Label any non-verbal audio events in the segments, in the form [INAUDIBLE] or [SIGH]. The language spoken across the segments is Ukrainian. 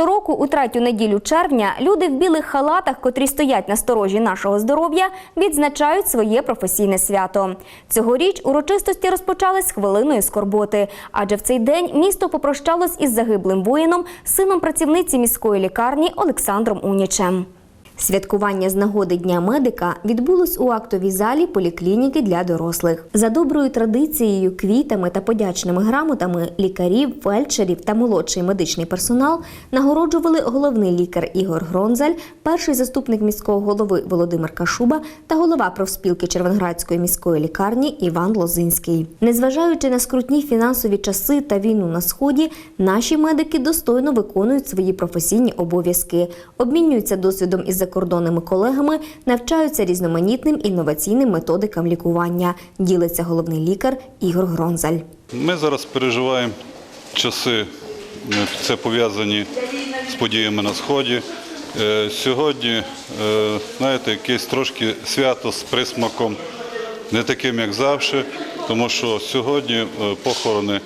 Щороку, у третю неділю червня, люди в білих халатах, котрі стоять на сторожі нашого здоров'я, відзначають своє професійне свято. Цьогоріч урочистості розпочались хвилиною скорботи, адже в цей день місто попрощалось із загиблим воїном, сином працівниці міської лікарні Олександром Унічем. Святкування з нагоди Дня медика відбулось у актовій залі поліклініки для дорослих. За доброю традицією, квітами та подячними грамотами лікарів, фельдшерів та молодший медичний персонал нагороджували головний лікар Ігор Гронзаль, перший заступник міського голови Володимир Кашуба та голова профспілки Червоноградської міської лікарні Іван Лозинський. Незважаючи на скрутні фінансові часи та війну на сході, наші медики достойно виконують свої професійні обов'язки, обмінюються досвідом із закордонними колегами, навчаються різноманітним інноваційним методикам лікування. Ділиться головний лікар Ігор Гронзаль. Ми зараз переживаємо часи, е, це пов'язані з подіями на Сході. Е, Сьогодні, е, знаєте, якесь трошки свято з присмаком, не таким, як завжди, тому що сьогодні похорони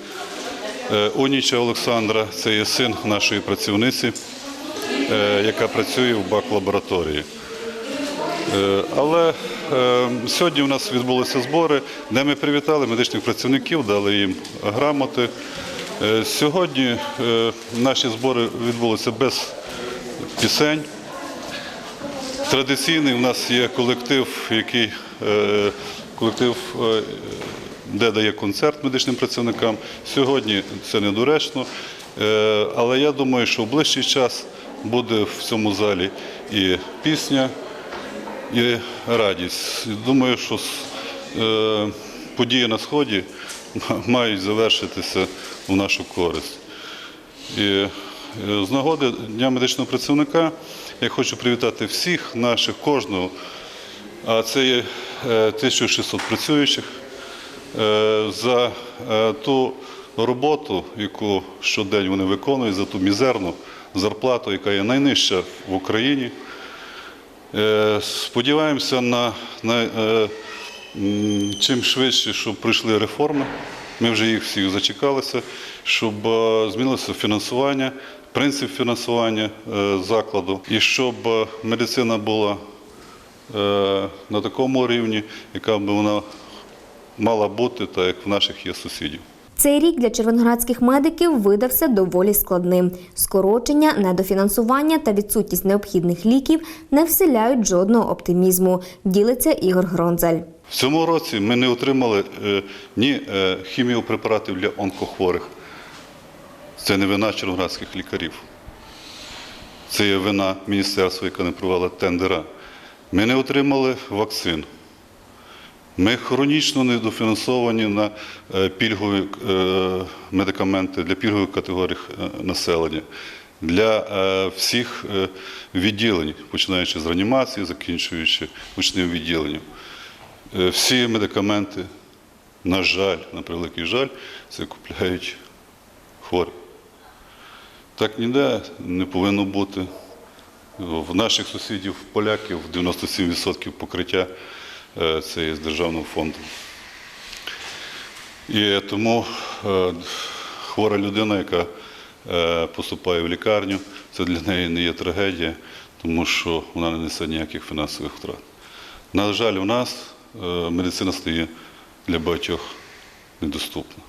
Уніча Олександра, це є син нашої працівниці, яка працює в бак-лабораторії. Е, Але е, сьогодні у нас відбулися збори, де ми привітали медичних працівників, дали їм грамоти. Е, Сьогодні е, наші збори відбулися без пісень. Традиційний у нас є колектив, який е, колектив, е, де дає концерт медичним працівникам. Сьогодні це недоречно, е, але я думаю, що в ближчий час буде в цьому залі і пісня, і радість. Думаю, що е, події на сході [LAUGHS] мають завершитися в нашу користь. І е, з нагоди Дня медичного працівника я хочу привітати всіх наших, кожного, а це є е, 1600 працюючих, е, за е, ту роботу, яку щодень вони виконують, за ту мізерну зарплату, яка є найнижча в Україні. Е, Сподіваємося на, на е, чим швидше, щоб прийшли реформи. Ми вже їх всіх зачекалися, щоб е, змінилося фінансування, принцип фінансування закладу, і щоб медицина була на такому рівні, яка б вона мала бути, так як в наших є сусідів. Цей рік для червоноградських медиків видався доволі складним. Скорочення, недофінансування та відсутність необхідних ліків не вселяють жодного оптимізму. Ділиться Ігор Гронзаль. В цьому році ми не отримали е, ні е, хіміопрепаратів для онкохворих. Це не вина червоноградських лікарів. Це є вина міністерства, яке не провела тендера. Ми не отримали вакцин. Ми хронічно недофінансовані на е, пільгові е, медикаменти для пільгових категорій е, населення, для всіх відділень, починаючи з реанімації, закінчуючи учним відділенням. Всі медикаменти, на жаль, на превеликий жаль, це купляють хворі. Так ніде не повинно бути. В наших сусідів, поляків, 97% покриття це є з державного фонду. І тому е, хвора людина, яка е, поступає в лікарню, це для неї не є трагедія, тому що вона не несе ніяких фінансових втрат. На жаль, у нас е, медицина стає для багатьох недоступна.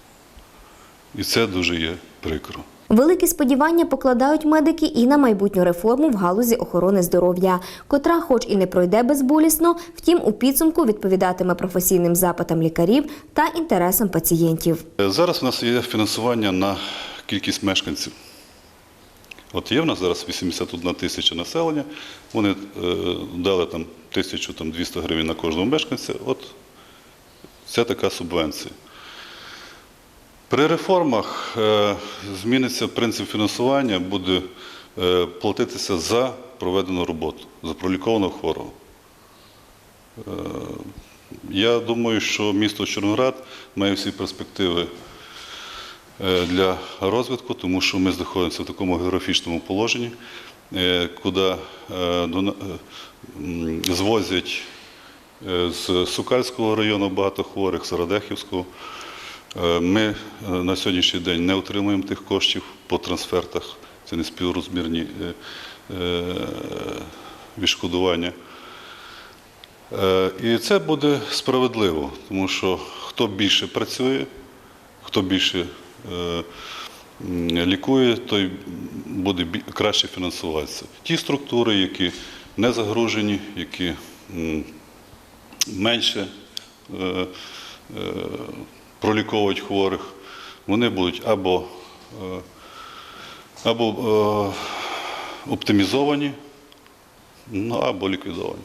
І це дуже є прикро. Великі сподівання покладають медики і на майбутню реформу в галузі охорони здоров'я, котра, хоч і не пройде безболісно, втім у підсумку відповідатиме професійним запитам лікарів та інтересам пацієнтів. Зараз у нас є фінансування на кількість мешканців. От є в нас зараз 81 тисяча населення, вони е, дали там 1200 гривень на кожного мешканця. От це така субвенція. При реформах е, зміниться принцип фінансування, буде е, платитися за проведену роботу, за пролікованого хворого. Е, я думаю, що місто Чорноград має всі перспективи для розвитку, тому що ми знаходимося в такому географічному положенні, куди звозять з Сукальського району багато хворих, з Радехівського. Е, Ми е, на сьогоднішній день не отримуємо тих коштів по трансфертах це не співрозмірні е, е, відшкодування. Е, І це буде справедливо, тому що хто більше працює, хто більше е, лікує, той буде краще фінансуватися. Ті структури, які не загружені, які менше е, е, проліковують хворих, вони будуть або, е, або е, оптимізовані, ну, або ліквідовані.